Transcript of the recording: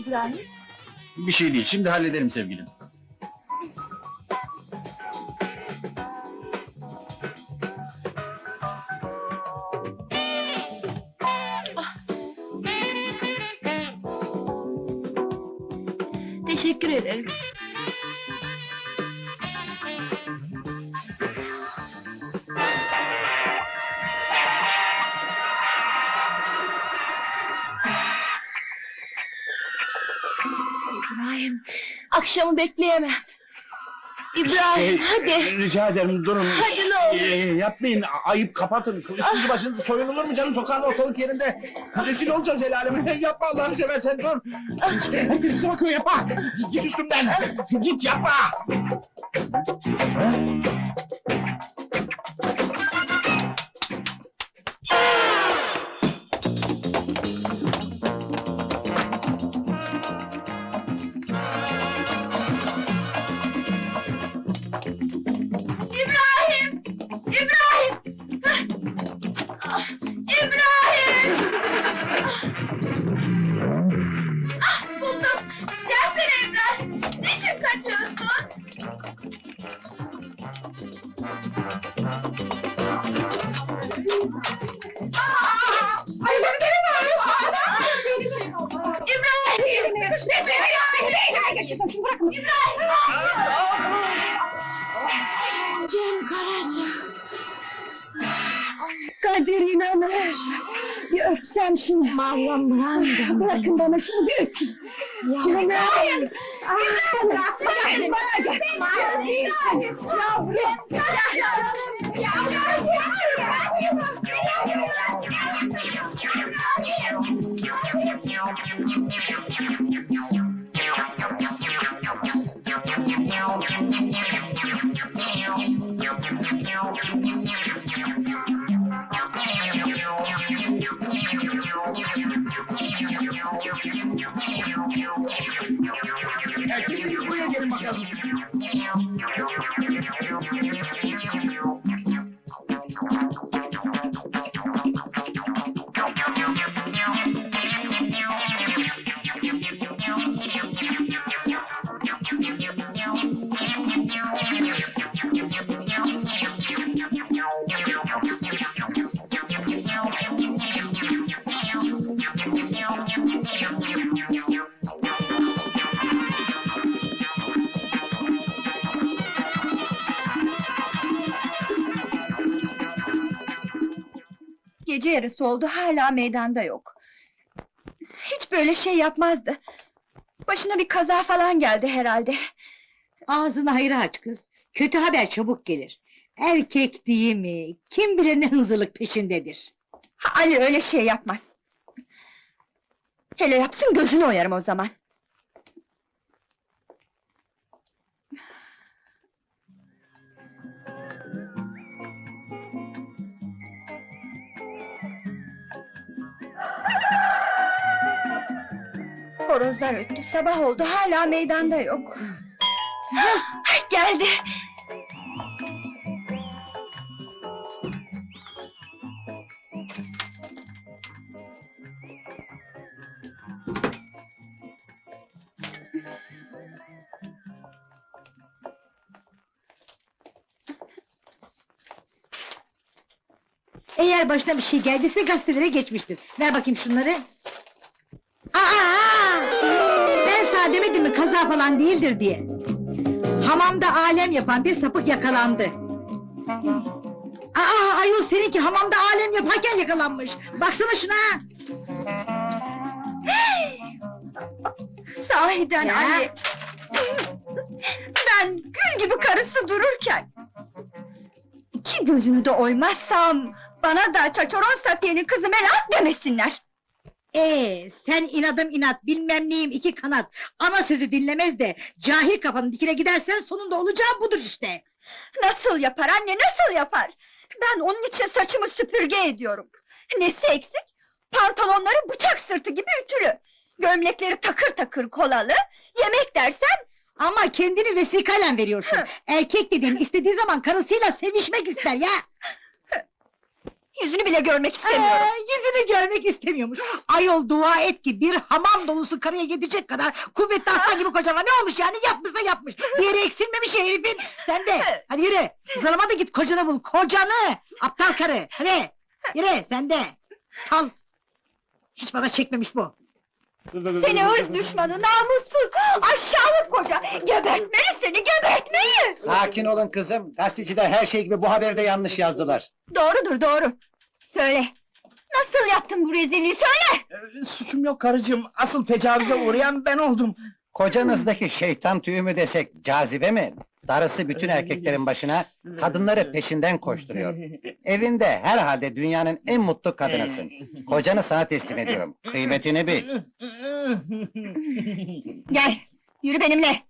İbrahim? Bir şey değil, şimdi hallederim sevgilim. Teşekkür ederim. İbrahim, akşamı bekleyemem. İbrahim, hadi. Rica ederim durun. Hadi ne olur. Ee, yapmayın ayıp kapatın. Üstünüzü başınızı soyulur mu canım sokağın ortalık yerinde? Rezil olacağız el aleme. Yapma Allah'ını seversen dur. Herkes bize bakıyor yapma. Git üstümden. Git yapma. Karaca. Kadir inanır. Bir öpsem şunu. Meryem Branda. Bırakın bana şunu bir öpeyim. Canım. Hayır. Ah, bırak. Bırakın bana gel. Yavrum. Herkesiniz buraya gelin bakalım. Gece yarısı oldu hala meydanda yok. Hiç böyle şey yapmazdı. Başına bir kaza falan geldi herhalde. Ağzını hayır aç kız. Kötü haber çabuk gelir. Erkek değil mi? Kim bilir ne hınzırlık peşindedir. Ha, Ali öyle şey yapmaz. Hele yapsın gözünü oyarım o zaman. Horozlar öttü, sabah oldu, hala meydanda yok. Geldi! Eğer başına bir şey geldiyse gazetelere geçmiştir. Ver bakayım şunları. Demedim mi kaza falan değildir diye. Hamamda alem yapan bir sapık yakalandı. Aa ayol seninki hamamda alem yaparken yakalanmış. Baksana şuna. Sahiden Ya. Ali! Ben gül gibi karısı dururken... ...iki gözümü de oymazsam... ...bana da Çaçoron Safiye'nin kızı Melahat demesinler! Ee, sen inadım inat, bilmem neyim iki kanat. Ama sözü dinlemez de cahil kafanın dikine gidersen sonunda olacağı budur işte. Nasıl yapar anne, nasıl yapar? Ben onun için saçımı süpürge ediyorum. Nesi eksik? Pantolonları bıçak sırtı gibi ütülü. Gömlekleri takır takır kolalı. Yemek dersen Ama kendini vesikayla veriyorsun. Erkek dediğin istediği zaman karısıyla sevişmek ister ya. Yüzünü bile görmek istemiyorum. Ee, yüzünü görmek istemiyormuş. Ayol dua et ki bir hamam dolusu karıya gidecek kadar kuvvetli aslan gibi kocan var. Ne olmuş yani yapmışsa yapmış. Bir yere eksilmemiş herifin. Sen de hadi yürü. Zalama da git kocanı bul. Kocanı. Aptal karı. Hadi yürü sen de. Çal. Hiç bana çekmemiş bu. Seni ırz düşmanı, namussuz, aşağılık koca! Gebertmeli seni, gebertmeli! Sakin olun kızım. Gazeteciler her şey gibi bu haberi de yanlış yazdılar. Doğrudur, doğru. Söyle, nasıl yaptın bu rezilliği, söyle! Ee, Suçum yok karıcığım. Asıl tecavüze uğrayan ben oldum. Kocanızdaki şeytan tüyü mü desek, cazibe mi? Darısı bütün erkeklerin başına, kadınları peşinden koşturuyor. Evinde herhalde dünyanın en mutlu kadınısın. Kocanı sana teslim ediyorum. Kıymetini bil. Gel, yürü benimle,